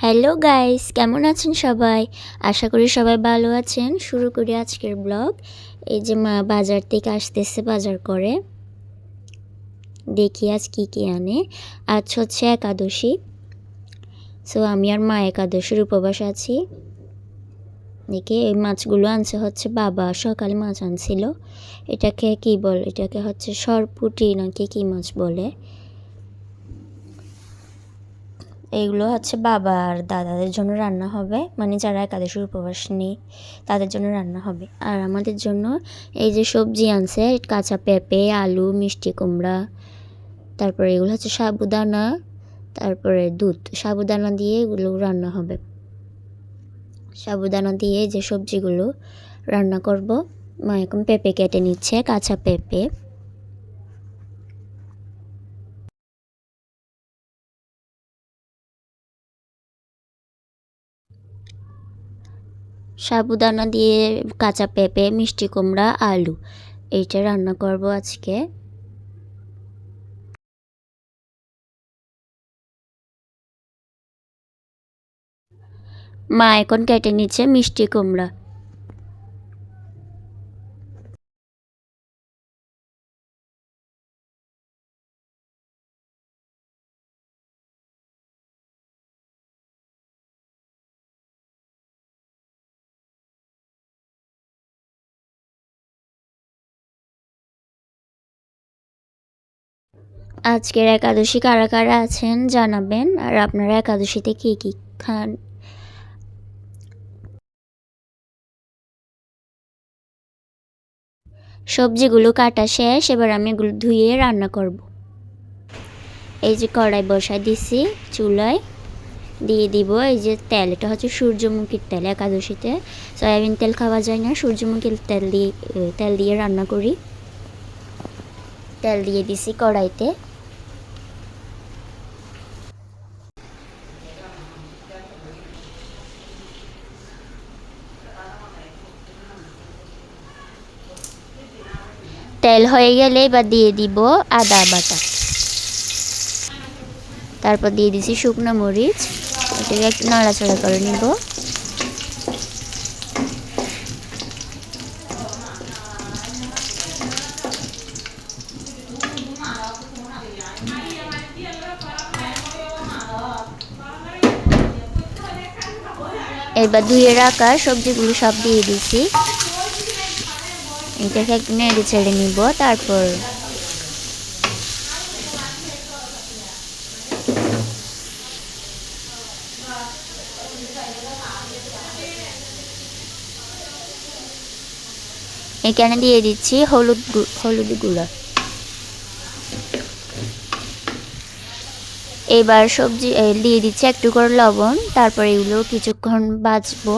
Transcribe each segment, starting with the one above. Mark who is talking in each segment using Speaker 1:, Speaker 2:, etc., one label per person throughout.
Speaker 1: Hello guys কেমন আছেন সবাই? আশা করি সবাই ভালো আছেন। শুরু করি আজকের ব্লগ। এই যে মা বাজার থেকে আসতেছে বাজার করে। দেখি আজ কী কী আনে। আজ হচ্ছে একাদশী। সো আমি আর মা একাদশীর উপবাস আছি। দেখি এই মাছগুলো আনছে হচ্ছে বাবা। সকালে মাছ আনছিল। এটাকে কি বল? এটাকে হচ্ছে সরপুটি নাকি কি মাছ বলে? এইগুলো হচ্ছে বাবা আর দাদাদের জন্য রান্না হবে। মানে যারা একাদশীর উপবাস নেই, তাদের জন্য রান্না হবে। আর আমাদের জন্য এই যে সবজি আনছে, কাঁচা পেঁপে, আলু, মিষ্টি কুমড়া, তারপরে এগুলো হচ্ছে সাবুদানা, তারপরে দুধ। সাবুদানা দিয়ে এগুলো রান্না হবে। সাবুদানা দিয়ে যে সবজিগুলো রান্না করব। মা এখন পেঁপে কেটে নিচ্ছে, কাঁচা পেঁপে। সাবুদানা দিয়ে কাঁচা পেঁপে, মিষ্টি কুমড়া, আলু। এইটা রান্না করব আজকে। মা এখন কেটে নিচ্ছে মিষ্টি কুমড়া। আজকের একাদশী কারা কারা আছেন জানাবেন, আর আপনারা একাদশীতে কী কী খান? সবজিগুলো কাটা শেষ, এবার আমি এগুলো ধুয়ে রান্না করব। এই যে কড়াই বসাই দিছি চুলায়, দিয়ে দিব এই যে তেল, এটা হচ্ছে সূর্যমুখীর তেল একাদশীতে। সয়াবিন তেল খাওয়া যায় না, সূর্যমুখীর তেল দিয়ে তেল দিয়ে রান্না করি। তেল দিয়ে দিছি কড়াইতে। তেল হয়ে গেলে এবার দিয়ে দিব আদা বাটা। তারপর দিয়ে দিছি শুকনো মরিচ। এটাকে একটু নাড়াচাড়া করে নিব। এবার ধুয়ে রাখা সবজিগুলো সব দিয়ে দিছি। এটাকে একটু নেড়ে ছেড়ে নিব, তারপর এখানে দিয়ে দিচ্ছি হলুদ হলুদ গুঁড়ো। এবার সবজি দিয়ে দিচ্ছি একটু করে লবণ, তারপর এগুলো কিছুক্ষণ বাজবো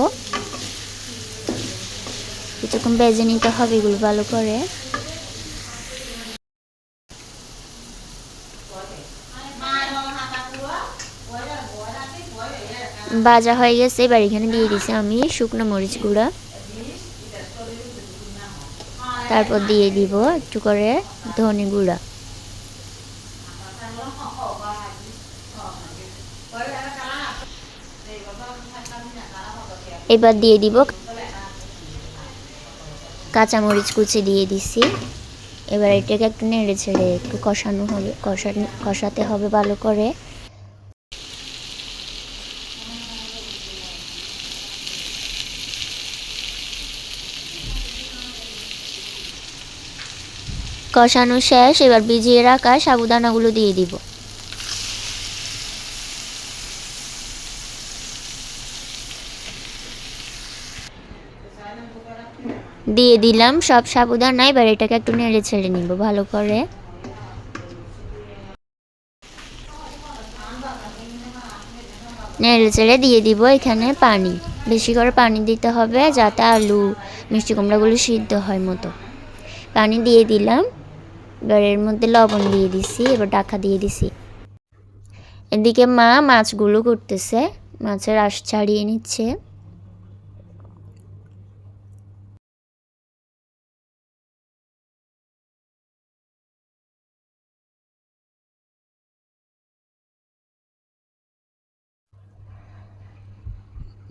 Speaker 1: কিছুক্ষণ বেজে নিতে হবে, এগুলো ভালো করে। বাজা হয়ে গেছে, এবার এখানে দিয়ে দিছি আমি শুকনো মরিচ গুঁড়া। তারপর দিয়ে দিব একটু করে ধনে গুঁড়া। এবার দিয়ে দিব কাঁচামরিচ কুচি দিয়ে দিছি। এবার এটাকে একটু নেড়ে ছেড়ে একটু কষানো হবে কষাতে হবে ভালো করে। কষানো শেষ, এবার ভিজিয়ে রাখা সাবুদানাগুলো দিয়ে দিব। দিয়ে দিলাম, সব সাবুদানা, এবার এটাকে একটু নেড়ে ছেড়ে নিব, ভালো করে। নেড়ে ছেড়ে দিয়ে দিব এখানে পানি। বেশি করে পানি দিতে হবে যাতে আলু, মিষ্টি কুমড়াগুলো সিদ্ধ হয় মতো। পানি দিয়ে দিলাম, এবার এর মধ্যে লবণ দিয়ে দিছি, এবার ডাকা দিয়ে দিছি। এদিকে মা মাছগুলো করতেছে, মাছের আশ ছাড়িয়ে নিচ্ছে।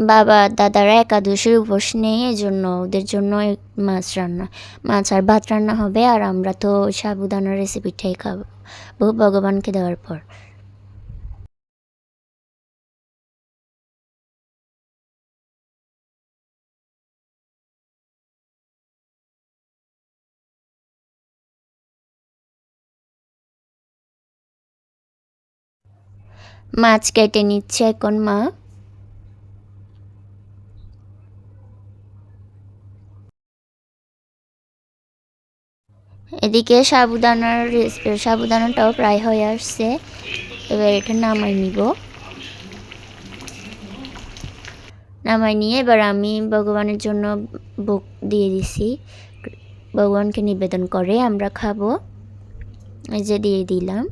Speaker 1: বাবা, দাদারা একাদশীর উপোস নেই জন্য ওদের জন্য মাছ রান্না, মাছ আর ভাত রান্না হবে। আর আমরা তো সাবুদানার রেসিপিটাই খাব, ভগবানকে দেওয়ার পর। মাছ কেটে নিচ্ছে এখন মা। এদিকে সাবুদানার সাবুদানাটাও প্রায় হয়ে আসছে। এবার এটা নামাই নিব। নামাই নিয়ে এবার আমি ভগবানের জন্য বুক দিয়ে দিছি। ভগবানকে নিবেদন করে আমরা খাব। এই যে দিয়ে দিলাম।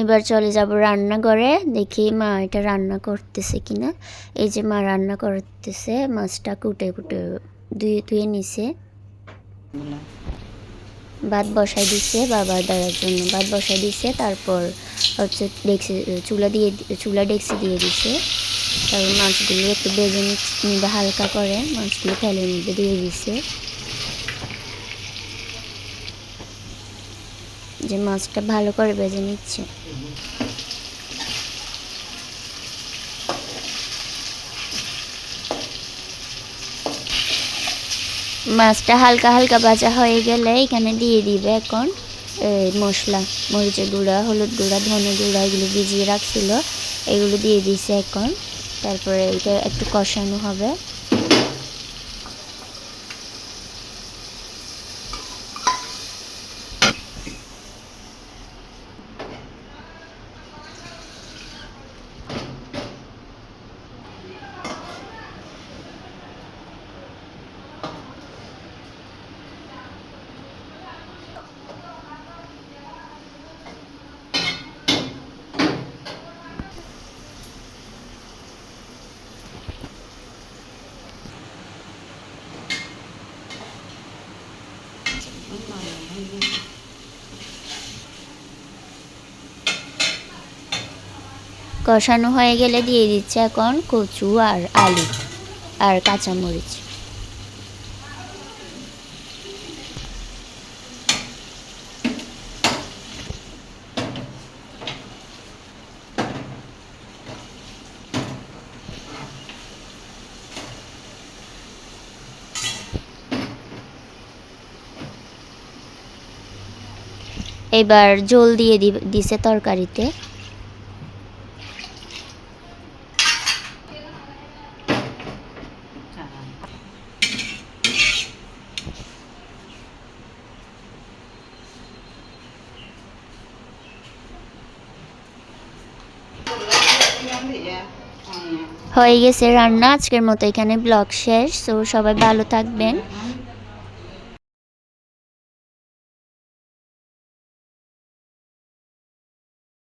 Speaker 1: এবার চলে যাব রান্নাঘরে। দেখি মা এটা রান্না করতেছে কিনা। এই যে মা রান্না করতেছে, মাছটা কুটে কুটে ধুয়ে ধুয়ে নিছে। ভাত বসাই দিছে বাবার দাদার জন্য। ভাত বসাই দিছে, তারপর হচ্ছে ডেক্সি, চুলা দিয়ে, চুলা ডেক্সি দিয়ে দিছে। তারপর মাছগুলো একটু বেজে নিবে হালকা করে। মাছগুলো ফেলে নিবে দিয়ে দিছে। যে মাছটা ভালো করে ভেজে নিচ্ছে। মাছটা হালকা হালকা ভাজা হয়ে গেলে এখানে দিয়ে দিবে এখন এই মশলা, মরিচের গুঁড়া, হলুদ গুঁড়া, ধনে গুঁড়া, এগুলো ভিজিয়ে রাখছিল, এগুলো দিয়ে দিছে এখন। তারপরে এটা একটু কষানো হবে। কষানো হয়ে গেলে দিয়ে দিচ্ছে এখন কচু আর আলু আর কাঁচামরিচ। এবার জল দিয়ে দিছে তরকারিতে। হয়ে গেছে রান্না, আজকের মতো এখানে ব্লগ শেষ। তো সবাই ভালো থাকবেন।